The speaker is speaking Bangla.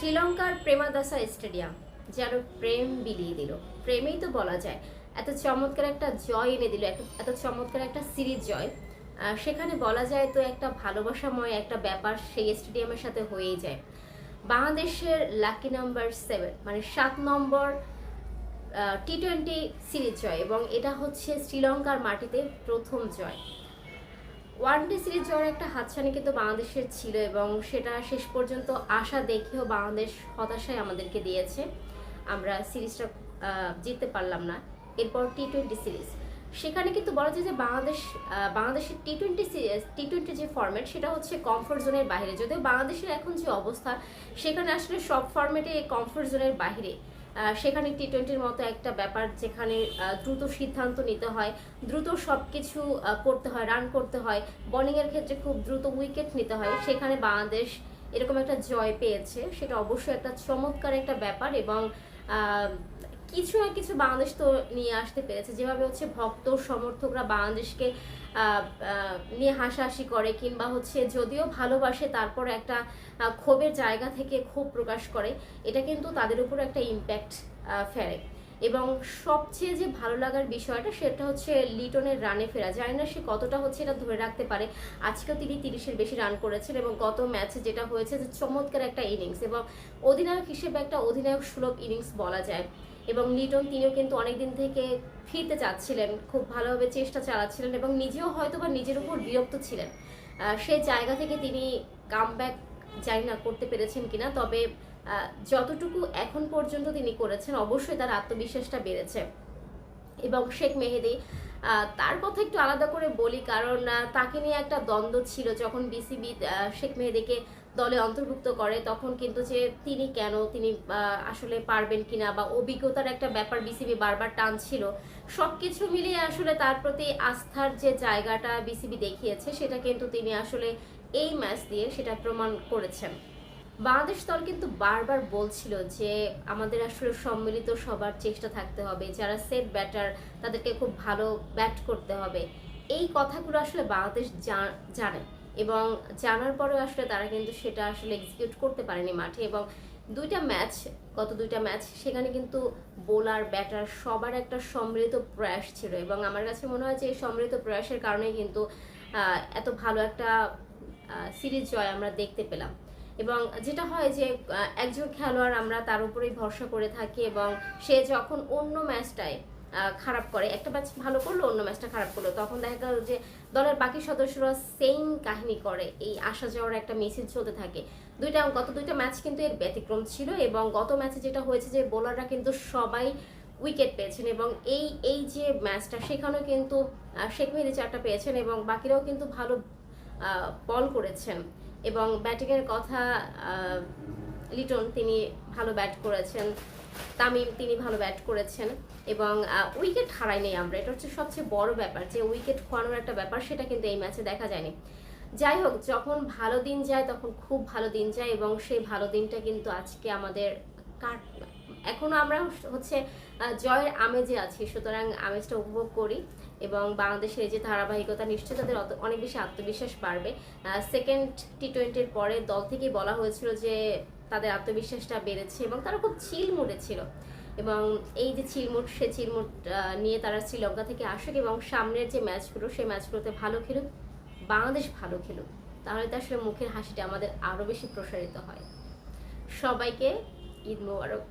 শ্রীলঙ্কার প্রেমাদাসা স্টেডিয়াম, যেন প্রেম বিলিয়ে দিল। প্রেমেই তো বলা যায়, এত চমৎকার একটা জয় এনে দিল, এত চমৎকার একটা সিরিজ জয়। সেখানে বলা যায় তো একটা ভালোবাসাময় একটা ব্যাপার সেই স্টেডিয়ামের সাথে হয়েই যায়। বাংলাদেশের লাকি নাম্বার সেভেন মানে সাত নম্বর টি টোয়েন্টি সিরিজ জয়, এবং এটা হচ্ছে শ্রীলঙ্কার মাটিতে প্রথম জয়। ওয়ান ডে সিরিজ জয়ের একটা হাতছানি কিন্তু বাংলাদেশের ছিল এবং সেটা শেষ পর্যন্ত আশা দেখেও বাংলাদেশ হতাশায় আমাদেরকে দিয়েছে। আমরা সিরিজটা জিততে পারলাম না। এরপর টি টোয়েন্টি সিরিজ সেখানে কিন্তু বলা যায় যে বাংলাদেশ বাংলাদেশের T twenty series T twenty যে ফর্ম্যাট সেটা হচ্ছে কমফোর্ট জোনের বাইরে। যদিও বাংলাদেশের এখন যে অবস্থা, সেখানে আসলে সব ফর্ম্যাটে কমফোর্ট জোনের বাইরে। সেখানে টি টোয়েন্টির মতো একটা ব্যাপার যেখানে দ্রুত সিদ্ধান্ত নিতে হয়, দ্রুত সব কিছু করতে হয় রান করতে হয়। বোলিংয়ের ক্ষেত্রে খুব দ্রুত উইকেট নিতে হয়। সেখানে বাংলাদেশ এরকম একটা জয় পেয়েছে। সেটা অবশ্যই একটা চমৎকার একটা ব্যাপার এবং কিছু না কিছু বাংলাদেশ তো নিয়ে আসতে পেরেছে। যেভাবে হচ্ছে ভক্ত সমর্থকরা বাংলাদেশকে নিয়ে হাসাহাসি করে কিংবা হচ্ছে যদিও ভালোবাসে, তারপর একটা ক্ষোভের জায়গা থেকে ক্ষোভ প্রকাশ করে, এটা কিন্তু তাদের উপর একটা ইম্প্যাক্ট ফেলে। এবং সবচেয়ে যে ভালো লাগার বিষয়টা সেটা হচ্ছে লিটনের রানে ফেরা। জানি না সে কতটা হচ্ছে এটা ধরে রাখতে পারে। আজকেও তিনি তিরিশের বেশি রান করেছেন এবং গত ম্যাচে যেটা হয়েছে যে চমৎকার একটা ইনিংস এবং অধিনায়ক হিসেবে একটা অধিনায়ক সুলভ ইনিংস বলা যায়। এবং লিটন তিনিও কিন্তু অনেকদিন থেকে ফিরতে চাচ্ছিলেন, খুব ভালোভাবে চেষ্টা চালাচ্ছিলেন এবং নিজেও হয়তো বা নিজের উপর বিরক্ত ছিলেন। সেই জায়গা থেকে তিনি কাম ব্যাক জানি না করতে পেরেছেন কিনা, তবে যতটুকু এখন পর্যন্ত তিনি করেছেন, অবশ্যই তার আত্মবিশ্বাসটা বেড়েছে। এবং শেখ মেহেদি তার কথা একটু আলাদা করে বলি, কারণ তাকে নিয়ে একটা দ্বন্দ্ব ছিল যখন বিসিবি শেখ মেহেদিকে দলে অন্তর্ভুক্ত করে, তখন কিন্তু যে তিনি কেন, তিনি আসলে পারবেন কিনা বা অভিজ্ঞতার একটা ব্যাপার বিসিবি বারবার টানছিল সব কিছু মিলিয়ে আসলে তার প্রতি আস্থার যে জায়গাটা বিসিবি দেখিয়েছে, সেটা কিন্তু তিনি আসলে এই ম্যাচ দিয়ে সেটা প্রমাণ করেছেন। বাংলাদেশ দল কিন্তু বারবার বলছিল যে আমাদের আসলে সম্মিলিত সবার চেষ্টা থাকতে হবে, যারা সেট ব্যাটার তাদেরকে খুব ভালো ব্যাট করতে হবে। এই কথাগুলো আসলে বাংলাদেশ জানে এবং জানার পরেও আসলে তারা কিন্তু সেটা আসলে এক্সিকিউট করতে পারেনি মাঠে এবং দুইটা ম্যাচ গত দুইটা ম্যাচ সেখানে কিন্তু বোলার ব্যাটার সবার একটা সম্মিলিত প্রয়াস ছিল এবং আমার কাছে মনে হয় যে এই সম্মিলিত প্রয়াসের কারণেই কিন্তু এত ভালো একটা সিরিজ জয় আমরা দেখতে পেলাম। এবং যেটা হয় যে একজন খেলোয়াড় আমরা তার উপরেই ভরসা করে থাকি এবং সে যখন অন্য ম্যাচটায় খারাপ করে, একটা ম্যাচ ভালো করল, অন্য ম্যাচটা খারাপ করল, তখন দেখা গেল যে দলের বাকি সদস্যরা সেম কাহিনী করে, এই আসা যাওয়ার একটা মিছিল চলতে থাকে। দুইটা, গত দুইটা ম্যাচ কিন্তু এর ব্যতিক্রম ছিল এবং গত ম্যাচে যেটা হয়েছে যে বোলাররা কিন্তু সবাই উইকেট পেয়েছেন এবং এই এই যে ম্যাচটা, সেখানেও কিন্তু শেখ মেহেদি চারটা পেয়েছেন এবং বাকিরাও কিন্তু ভালো বল করেছেন। এবং ব্যাটিংয়ের কথা লিটন তিনি ভালো ব্যাট করেছেন, তামিম তিনি ভালো ব্যাট করেছেন এবং উইকেট হারাইনি আমরা। এটা হচ্ছে সবচেয়ে বড় ব্যাপার যে উইকেট খোয়ানোর একটা ব্যাপার, সেটা কিন্তু এই ম্যাচে দেখা যায়নি। যাই হোক, যখন ভালো দিন যায় তখন খুব ভালো দিন যায় এবং সেই ভালো দিনটা কিন্তু আজকে আমাদের কাট এখনও আমরা হচ্ছে জয়ের আমেজে আছি, সুতরাং আমেজটা উপভোগ করি এবং বাংলাদেশের যে ধারাবাহিকতা নিশ্চয়ই তাদের অনেক বেশি আত্মবিশ্বাস বাড়বে। সেকেন্ড টি টোয়েন্টির পরে দল থেকেই বলা হয়েছিল যে তাদের আত্মবিশ্বাসটা বেড়েছে এবং তারা খুব চিল মুডে ছিল। এবং এই যে চিলমুট সে চিলমুট নিয়ে তারা শ্রীলঙ্কা থেকে আসুক এবং সামনের যে ম্যাচগুলো, সেই ম্যাচগুলোতে ভালো খেলুক, বাংলাদেশ ভালো খেলুক, তাহলে তো আসলে মুখের হাসিটা আমাদের আরও বেশি প্রসারিত হয়। সবাইকে ঈদ মোবারক।